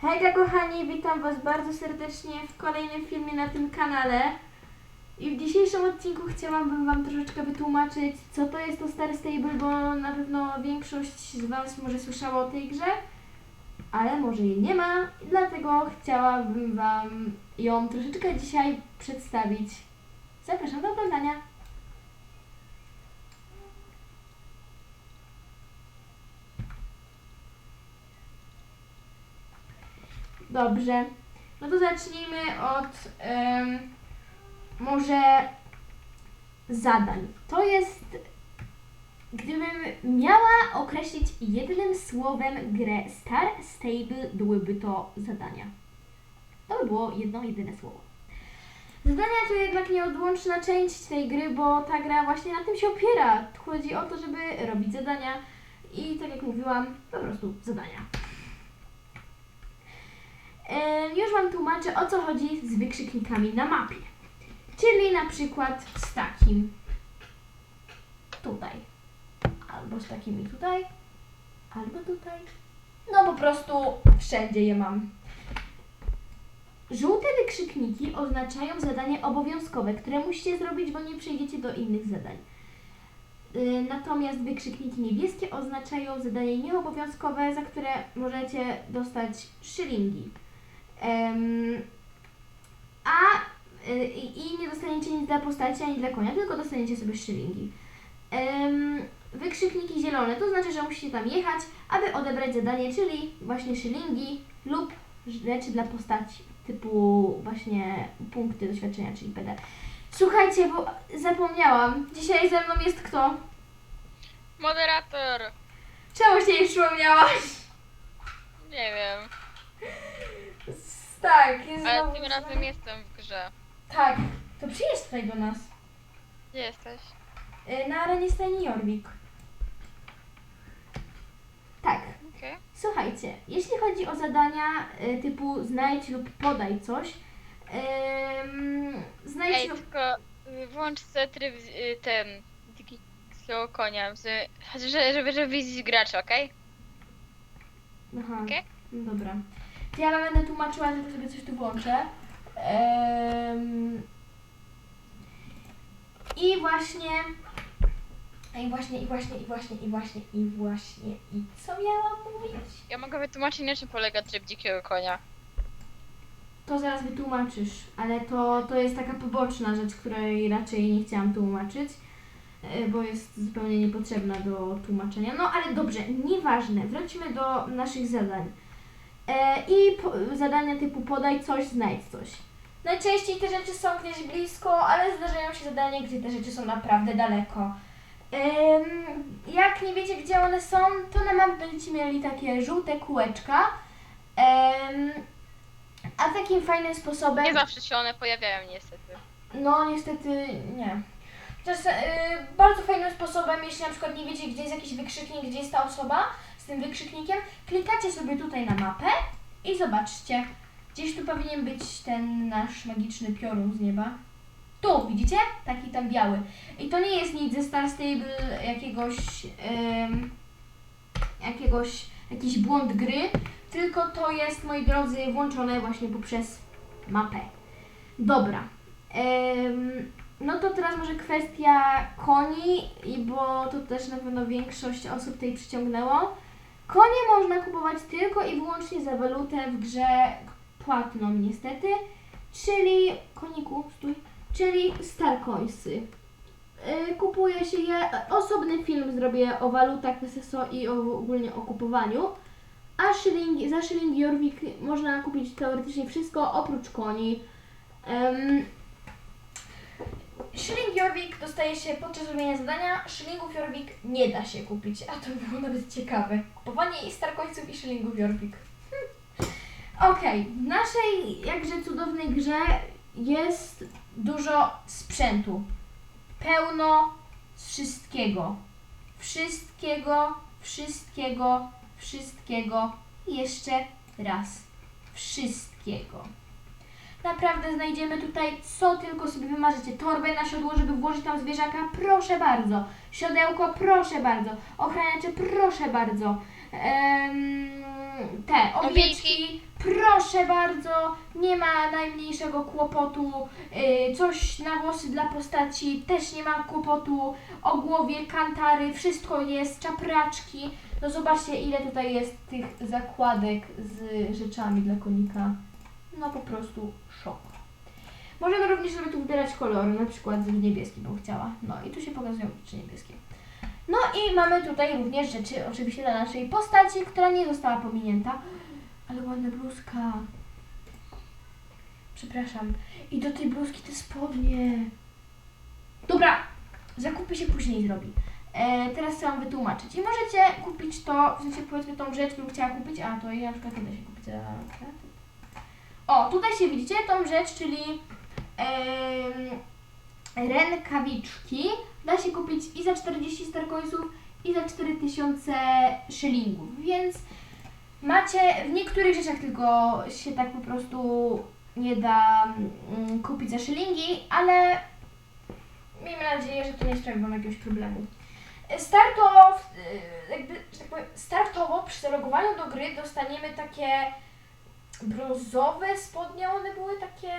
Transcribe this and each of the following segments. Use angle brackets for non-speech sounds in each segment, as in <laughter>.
Hejka kochani, witam Was bardzo serdecznie w kolejnym filmie na tym kanale. I w dzisiejszym odcinku chciałabym Wam troszeczkę wytłumaczyć, co to jest to Star Stable, bo na pewno większość z Was może słyszała o tej grze, ale może jej nie ma, dlatego chciałabym Wam ją troszeczkę dzisiaj przedstawić. Zapraszam do oglądania. Dobrze. No to zacznijmy od może zadań. To jest, gdybym miała określić jednym słowem grę Star Stable, byłyby to zadania. To by było jedno, jedyne słowo. Zadania to jednak nieodłączna część tej gry, bo ta gra właśnie na tym się opiera. Chodzi o to, żeby robić zadania i tak jak mówiłam, po prostu zadania. Em, Już Wam tłumaczę o co chodzi z wykrzyknikami na mapie. Czyli na przykład z takim tutaj, albo z takimi tutaj, albo tutaj. No po prostu wszędzie je mam. Żółte wykrzykniki oznaczają zadanie obowiązkowe, które musicie zrobić, bo nie przejdziecie do innych zadań. Y, Natomiast wykrzykniki niebieskie oznaczają zadanie nieobowiązkowe, za które możecie dostać szylingi. A y, i nie dostaniecie nic dla postaci ani dla konia, tylko dostaniecie sobie szylingi. Wykrzykniki zielone to znaczy, że musicie tam jechać, aby odebrać zadanie, czyli właśnie szylingi lub rzeczy dla postaci, typu właśnie punkty doświadczenia, czyli PD. Słuchajcie, bo zapomniałam, dzisiaj ze mną jest kto? Moderator! Czemu się nie przypomniałaś? Nie wiem, Tak, jest ale znowu tym razem jestem w grze. Tak, to przyjedź tutaj do nas. Gdzie jesteś? Y, Na arenie stajni Jorvik. Tak, Okej. słuchajcie, jeśli chodzi o zadania y, typu znajdź lub podaj coś, ym, znajdź Ej, lub... tylko y, włącz sobie tryb y, ten dzikiego konia, z- żeby, żeby, żeby widzieć graczy, okej? Aha, okej. no dobra. Ja wam będę tłumaczyła, tylko sobie coś tu włączę. Ym, I właśnie... I właśnie, i właśnie, i właśnie, i właśnie, i właśnie, i co miałam mówić? Ja mogę wytłumaczyć, na czym polega tryb dzikiego konia. To zaraz wytłumaczysz, ale to, to jest taka poboczna rzecz, której raczej nie chciałam tłumaczyć, e, bo jest zupełnie niepotrzebna do tłumaczenia. No ale dobrze, nieważne, wróćmy do naszych zadań. E, I po, zadania typu podaj coś, znajdź coś. Najczęściej te rzeczy są gdzieś blisko, ale zdarzają się zadania, gdzie te rzeczy są naprawdę daleko. Em, jak nie wiecie, gdzie one są, to na mapie będziecie mieli takie żółte kółeczka. Em, a takim fajnym sposobem. Nie zawsze się one pojawiają niestety. No niestety nie. Czas, y, bardzo fajnym sposobem, jeśli na przykład nie wiecie, gdzie jest jakiś wykrzyknik, gdzie jest ta osoba z tym wykrzyknikiem, klikacie sobie tutaj na mapę i zobaczcie. Gdzieś tu powinien być ten nasz magiczny piorun z nieba. Tu, widzicie? Taki tam biały. I to nie jest nic ze Star Stable jakiegoś, jakiegoś, jakiś błąd gry, tylko to jest, moi drodzy, włączone właśnie poprzez mapę. Dobra. No to teraz może kwestia koni, bo to też na pewno większość osób tutaj przyciągnęło. Konie można kupować tylko i wyłącznie za walutę w grze płatną niestety, czyli koniku, stój, czyli Starcoinsy. Yy, Kupuje się je, osobny film zrobię o walutach SSO i o, ogólnie o kupowaniu. A szylingi, za szylingi Jorvik można kupić teoretycznie wszystko oprócz koni. Um, Szyling Jorvik dostaje się podczas robienia zadania, szylingów Jorvik nie da się kupić, a to było nawet ciekawe. Kupowanie i starkońców i szylingów Jorvik. Hm. Okej, w naszej jakże cudownej grze jest dużo sprzętu. Pełno wszystkiego. Wszystkiego, wszystkiego, wszystkiego i jeszcze raz. Wszystkiego. Naprawdę znajdziemy tutaj co tylko sobie wymarzycie. Torbę na siodło, żeby włożyć tam zwierzaka, proszę bardzo. Siodełko, proszę bardzo. Ochraniacze, proszę bardzo. Em, te owieczki. Proszę bardzo, nie ma najmniejszego kłopotu. Yy, coś na włosy dla postaci też nie ma kłopotu. O głowie, kantary, wszystko jest, czapraczki. No zobaczcie, ile tutaj jest tych zakładek z rzeczami dla konika. No po prostu szok. Możemy również sobie tu wybierać kolory, na przykład niebieski bym chciała. No i tu się pokazują rzeczy niebieskie. No i mamy tutaj również rzeczy oczywiście dla naszej postaci, która nie została pominięta. Ale ładna bluzka. Przepraszam. I do tej bluzki te spodnie. Dobra, zakupy się później zrobi. E, teraz chcę Wam wytłumaczyć. I możecie kupić to, w sensie powiedzmy tą rzecz, którą chciała kupić, a to ja na przykład nie da się kupić za. O, tutaj się widzicie tą rzecz, czyli em, rękawiczki. Da się kupić i za 40 starcoinsów, i za 4000 szylingów, więc macie w niektórych rzeczach tylko się tak po prostu nie da mm, kupić za szylingi, ale miejmy nadzieję, że to nie sprawi Wam jakiegoś problemu. Startowo, y, jakby, że tak powiem, startowo przy zalogowaniu do gry dostaniemy takie brązowe spodnie, one były takie,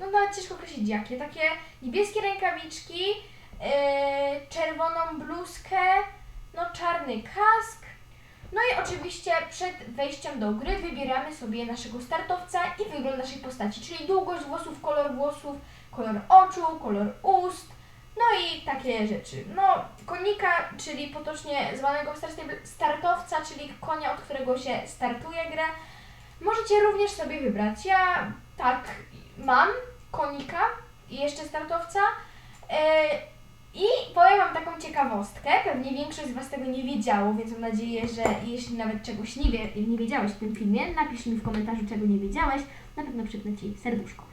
no nawet ciężko określić jakie, takie niebieskie rękawiczki, yy, czerwoną bluzkę, no czarny kask, no i oczywiście przed wejściem do gry wybieramy sobie naszego startowca i wygląd naszej postaci, czyli długość włosów, kolor włosów, kolor oczu, kolor ust, no i takie rzeczy. No, konika, czyli potocznie zwanego star- startowca, czyli konia, od którego się startuje grę, możecie również sobie wybrać. Ja tak mam konika i jeszcze startowca. Yy, I powiem Wam taką ciekawostkę, pewnie większość z Was tego nie wiedziało, więc mam nadzieję, że jeśli nawet czegoś nie, wie, nie wiedziałeś w tym filmie, napisz mi w komentarzu, czego nie wiedziałeś, na pewno przypnę Ci serduszko.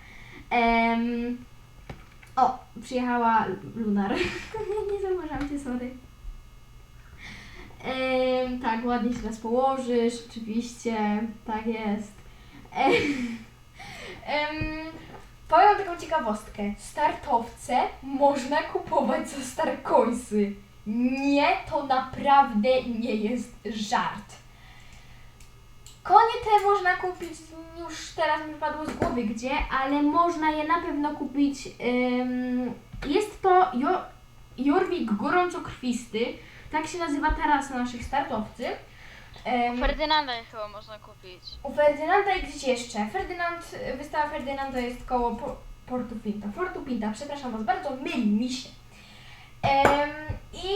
Em, o, przyjechała Lunar. <laughs> nie zauważyłam Cię, sorry. Tak, ładnie się teraz położysz, oczywiście, tak jest. Em, em, powiem taką ciekawostkę. Startowce można kupować za starcoinsy. Nie, to naprawdę nie jest żart. Konie te można kupić, już teraz mi wypadło z głowy gdzie, ale można je na pewno kupić. jest to jo, Jorwik gorącokrwisty, tak się nazywa tarasa naszych startowcy. Ym, Ferdynanda chyba można kupić. u Ferdynanda i gdzieś jeszcze. Ferdynand, wystawa Ferdynanda jest koło Po- Portu Pinta. Portu Pinta, przepraszam Was bardzo, myli mi się. Em, I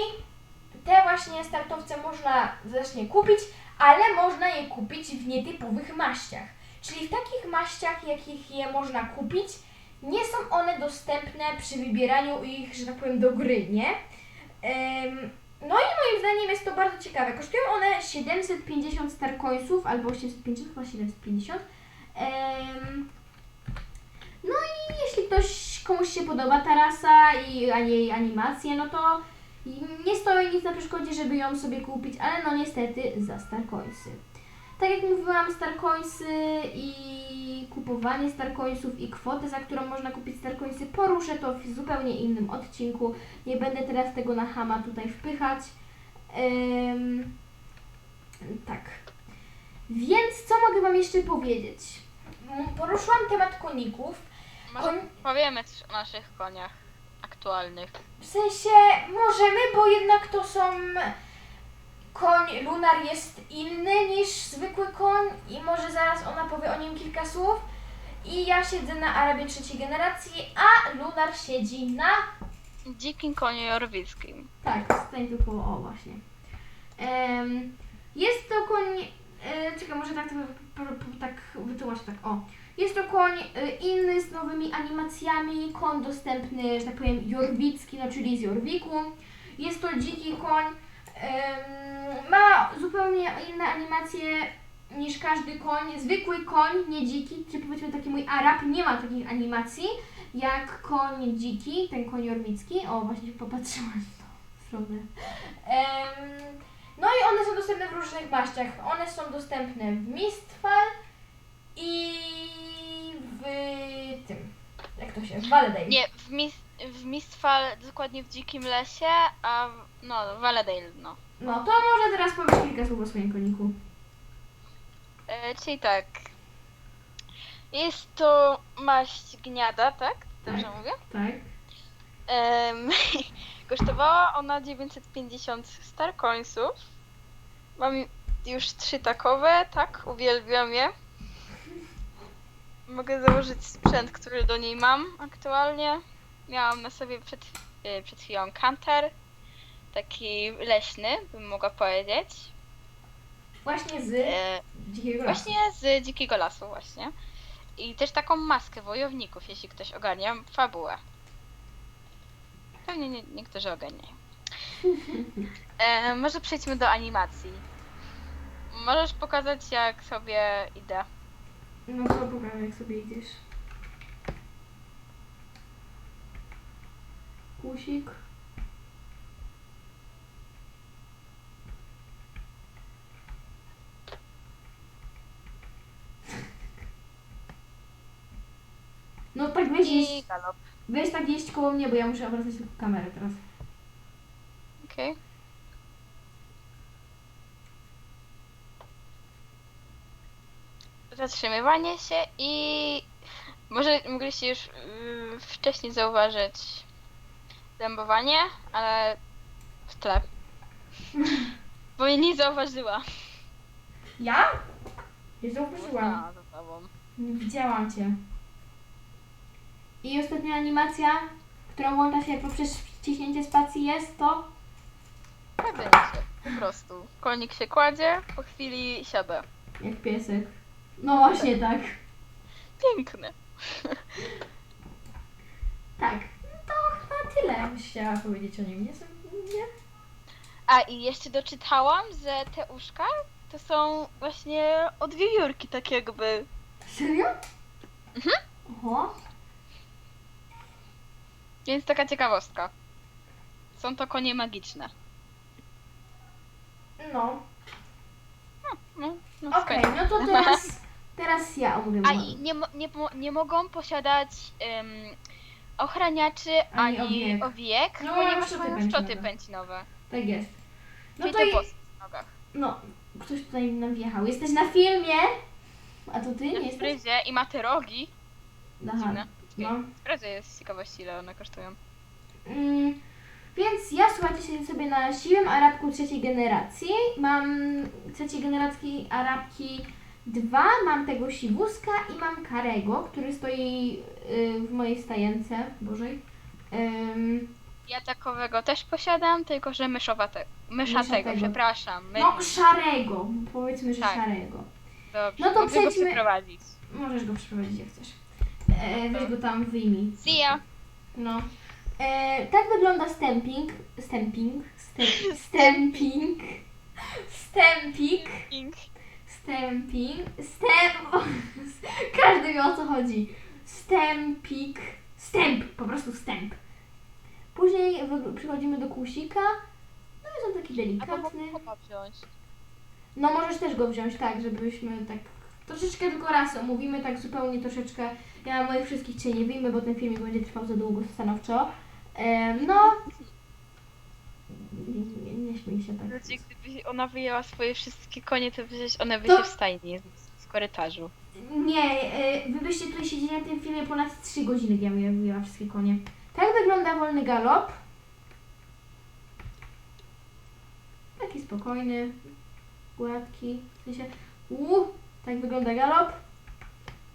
te właśnie startowce można właśnie kupić, ale można je kupić w nietypowych maściach. Czyli w takich maściach, jakich je można kupić, nie są one dostępne przy wybieraniu ich, że tak powiem, do gry, nie? Em, no i moim zdaniem jest to bardzo ciekawe. Kosztują one 750 starcoinsów albo 850, chyba 750. Em, no i jeśli ktoś komuś się podoba ta rasa i a jej animacje, no to nie stoi nic na przeszkodzie, żeby ją sobie kupić, ale no niestety za starcoinsy. Tak jak mówiłam, starcoinsy i kupowanie starcoinsów i kwotę, za którą można kupić starcoinsy, poruszę to w zupełnie innym odcinku. Nie będę teraz tego na hama tutaj wpychać. Ym, tak. Więc co mogę Wam jeszcze powiedzieć? M, Poruszyłam temat koników. Może Koń, powiemy coś o naszych koniach aktualnych. w sensie możemy, bo jednak to są. Koń Lunar jest inny niż zwykły koń i może zaraz ona powie o nim kilka słów. I ja siedzę na Arabie trzeciej generacji, a Lunar siedzi na Dzikim koniu jorwickim. Tak, stań tylko, o właśnie. Em, jest to koń, e, czekaj, może tak, to, po- po- tak wytłumaczę, tak, o. Jest to koń e, inny z nowymi animacjami, koń dostępny, że tak powiem, jorwicki, no czyli z Jorwiku. Jest to dziki koń, ma zupełnie inne animacje niż każdy koń. Zwykły koń, nie dziki, czy powiedzmy taki mój Arab, nie ma takich animacji jak koń dziki, ten koń jorwicki. O, właśnie popatrzyłam w tą stronę. No i one są dostępne w różnych maściach. One są dostępne w Mistfall i w tym, jak to się, w Valedale. Nie, w, mis w Mistfall, dokładnie w Dzikim Lesie, a w, no, Valedale, no. No to może teraz powiesz kilka słów o swoim koniku. E, czyli tak. Jest to maść gniada, tak? Dobrze Tak. mówię? Tak. Em, <laughs> kosztowała ona 950 star coinsów. Mam już trzy takowe, tak, uwielbiam je. Mogę założyć sprzęt, który do niej mam aktualnie. Miałam na sobie przed, e, przed chwilą kanter, taki leśny, bym mogła powiedzieć. Właśnie z E, dzikiego lasu. Właśnie z Dzikiego Lasu właśnie. I też taką maskę wojowników, jeśli ktoś ogarnia fabułę. Pewnie nie, niektórzy ogarniają. E, może przejdźmy do animacji. Możesz pokazać jak sobie idę. No to pokażę, jak sobie idziesz. Kusik. No tak weź I jeść, galop. weź tak jeść koło mnie, bo ja muszę obracać tylko kamerę teraz. Okej. Zatrzymywanie się i może mogliście już yy, wcześniej zauważyć zębowanie, ale w tle. Bo mnie nie zauważyła. Ja? Nie zauważyłam. Za tobą. Widziałam cię. I ostatnia animacja, którą włącza się poprzez wciśnięcie spacji jest to... Nie będzie, po prostu. Konik się kładzie, po chwili siada. Jak piesek. No właśnie tak. Piękne. Tak. No tyle bym chciała powiedzieć o nim. Nie? Są- nie? A i jeszcze doczytałam, że te uszka to są właśnie od wiewiórki, tak jakby. Serio? Mhm. Oho. Więc taka ciekawostka. Są to konie magiczne. No. No, no Okej, skończ. no to <laughs> teraz... Teraz ja omówię. A i nie, mo- nie, mo- nie mogą posiadać em, ochraniaczy Ani ani, owijek. owijek, No, ponieważ szczoty mają pęcinowe. szczoty pęcinowe. Tak jest. No to i... w nogach. No, ktoś tutaj nam wjechał. Jesteś na filmie? A to ty? Nie Na jesteś? fryzie i ma te rogi. Aha. No. Sprawdzę jest z ciekawości, ile one kosztują. Mm, więc ja słuchajcie się sobie na siwym Arabku trzeciej generacji. Mam trzeciej generacji Arabki 2, mam tego siwuska i mam Karego, który stoi y, w mojej stajence Bożej. Ym, Ja takowego też posiadam, tylko że myszowate, myszatego, Myszatego. przepraszam. My... no, szarego, powiedzmy, że Tak. szarego. Dobrze, no to mogę go przejdźmy- przeprowadzić. Możesz go przeprowadzić jak chcesz. E, weź go tam wyjmij. See ya! No. E, tak wygląda stamping. Stamping. <laughs> Stamping. Stamping. Ink. Stamping. Stamp. <laughs> Każdy wie o co chodzi. Stamping. Stamp. Po prostu stamp. Później przychodzimy do kusika. No jest on taki delikatny. No możesz też go wziąć, tak, żebyśmy tak troszeczkę tylko raz omówimy, tak zupełnie troszeczkę. Ja moich wszystkich cię nie wyjmę, bo ten filmik będzie trwał za długo stanowczo. No. Nie, śmiej się tak. Ludzie, gdyby ona wyjęła swoje wszystkie konie, to przecież one by To- się w stajni w korytarzu. Nie, e, wy byście tutaj siedzieli na tym filmie ponad 3 godziny, gdy ja mówiła wszystkie konie. Tak wygląda wolny galop. Taki spokojny, gładki, w sensie, u, tak wygląda galop,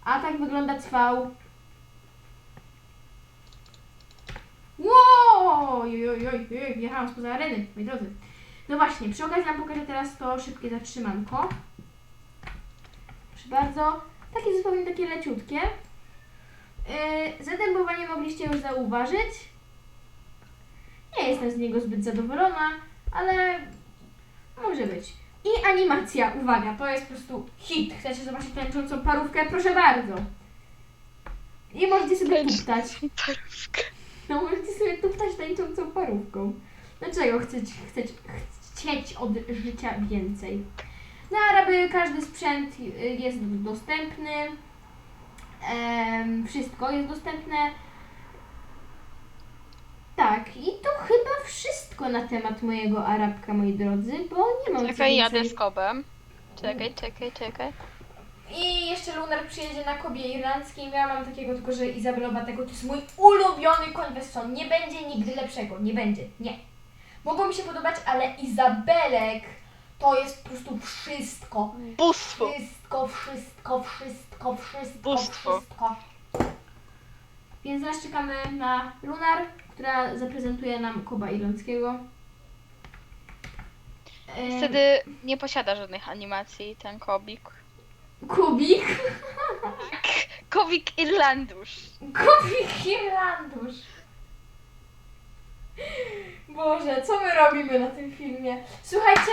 a tak wygląda cwał. Oj, oj, oj, wjechałam spoza areny, moi drodzy. No właśnie, przy okazji Wam pokażę teraz to szybkie zatrzymanko. Proszę bardzo. Takie zupełnie takie leciutkie. Yy, zadębowanie mogliście już zauważyć. Nie jestem z niego zbyt zadowolona, ale może być. I animacja, uwaga, to jest po prostu hit. Chcecie zobaczyć tańczącą parówkę? Proszę bardzo. I możecie sobie tuptać. Parówkę. No możecie sobie tuptać tańczącą parówką. Dlaczego chceć, chceć, chcieć od życia więcej? Na Araby każdy sprzęt jest dostępny. Em, wszystko jest dostępne. Tak, i to chyba wszystko na temat mojego Arabka, moi drodzy, bo nie mam Czekaj, jadę z kobem. Czekaj, czekaj, czekaj. I jeszcze Lunar przyjedzie na Kobie Irlandzkim. Ja mam takiego tylko, że Izabelowa tego to jest mój ulubiony koń Wesson. Nie będzie nigdy lepszego. Nie będzie. Nie. Mogą mi się podobać, ale Izabelek to jest po prostu wszystko. Bóstwo. Wszystko, wszystko, wszystko, wszystko, Bóstwo. wszystko. Więc teraz czekamy na Lunar, która zaprezentuje nam Koba Irlandzkiego. Em, Wtedy nie posiada żadnych animacji ten kobik. Kubik. Kobik Irlandusz. Kubik Irlandusz. Boże, co my robimy na tym filmie? Słuchajcie,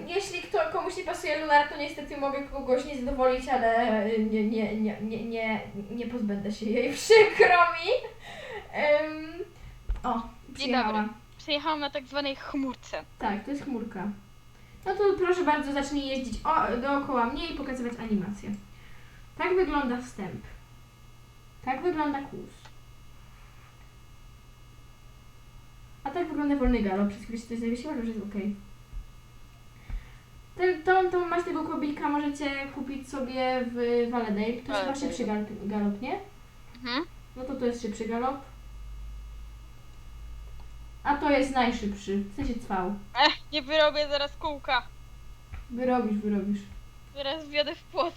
ym, jeśli kto, komuś nie pasuje Lunar, to niestety mogę kogoś nie zadowolić, ale y, nie, nie, nie, nie, nie, nie pozbędę się jej, <laughs> przykro mi. Ym, o, przyjechała. dobry. Przyjechałam na tak zwanej chmurce. Tak, to jest chmurka. No to proszę bardzo, zacznij jeździć o, dookoła mnie i pokazywać animację. Tak wygląda wstęp. Tak wygląda kłus. A tak wygląda wolny galop. Przez chwilę się coś zawiesiło, ale już jest okej. Ten, tą, tą maść tego kobika możecie kupić sobie w Valedale. To jest chyba szybszy galop, galop, nie? Mhm. No to to jest szybszy galop. A to jest najszybszy, w sensie cwał. Ech, nie wyrobię zaraz kółka. Wyrobisz, wyrobisz. Zaraz wjadę w płot.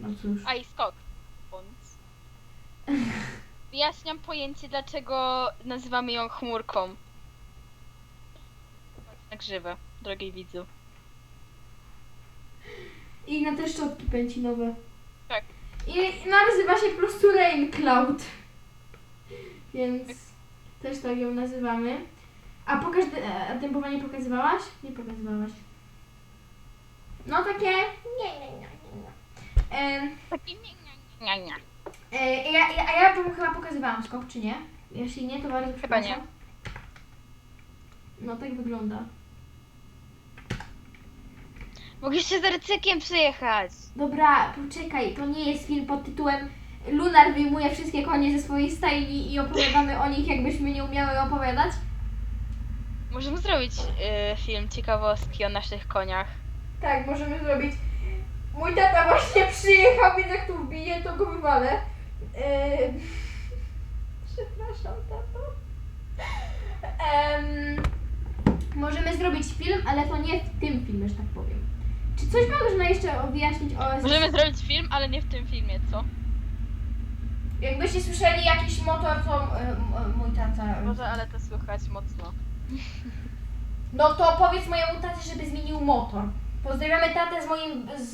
No cóż. A i skok. Bądź. Wyjaśniam pojęcie, dlaczego nazywamy ją chmurką. Tak żywe, drogi widzu. I na te szczotki pęcinowe. Tak. I nazywa się po prostu Rain Cloud. Więc też tak ją nazywamy. A pokaż, a tempowanie pokazywałaś? Nie pokazywałaś. No takie... Nie, nie, nie, nie, nie. Em, Taki nie, nie, nie, nie. e, ja, ja, a ja bym chyba pokazywałam skok, czy nie? Jeśli nie, to bardzo Chyba nie. przepraszam. No tak wygląda. Mogliście z rycykiem przyjechać. Dobra, poczekaj, to nie jest film pod tytułem Lunar wyjmuje wszystkie konie ze swojej stajni i opowiadamy o nich, jakbyśmy nie umiały opowiadać. Możemy zrobić y, film ciekawostki o naszych koniach. Tak, możemy zrobić. Mój tata właśnie przyjechał, więc jak tu wbije, to go wywalę. Yy... <laughs> Przepraszam, tato. Em, możemy zrobić film, ale to nie w tym filmie, że tak powiem. Czy coś można jeszcze wyjaśnić o... Możemy zrobić film, ale nie w tym filmie, co? Jakbyście słyszeli jakiś motor, to e, m- mój tata... Może, ale to słychać mocno. <laughs> No to powiedz mojemu tacie, żeby zmienił motor. Pozdrawiamy tatę z moim, z,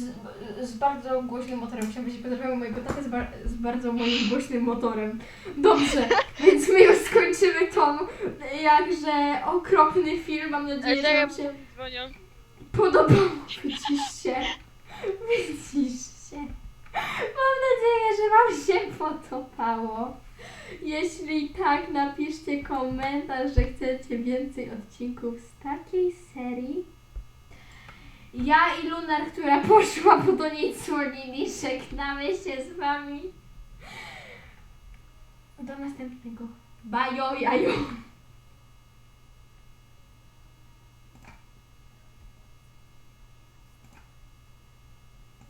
z bardzo głośnym motorem. Chciałam powiedzieć, pozdrawiamy mojego tatę z, bar, z bardzo moim głośnym motorem. Dobrze, <laughs> więc my już skończymy tą jakże okropny film. Mam nadzieję, że wam się dzwonią. podobał. <laughs> Widzisz się. Mam nadzieję, że Wam się podobało. Jeśli tak, napiszcie komentarz, że chcecie więcej odcinków z takiej serii. Ja i Lunar, która poszła, bo do niej dzwonili, żegnamy się z Wami. Do następnego. Bajo, jajo.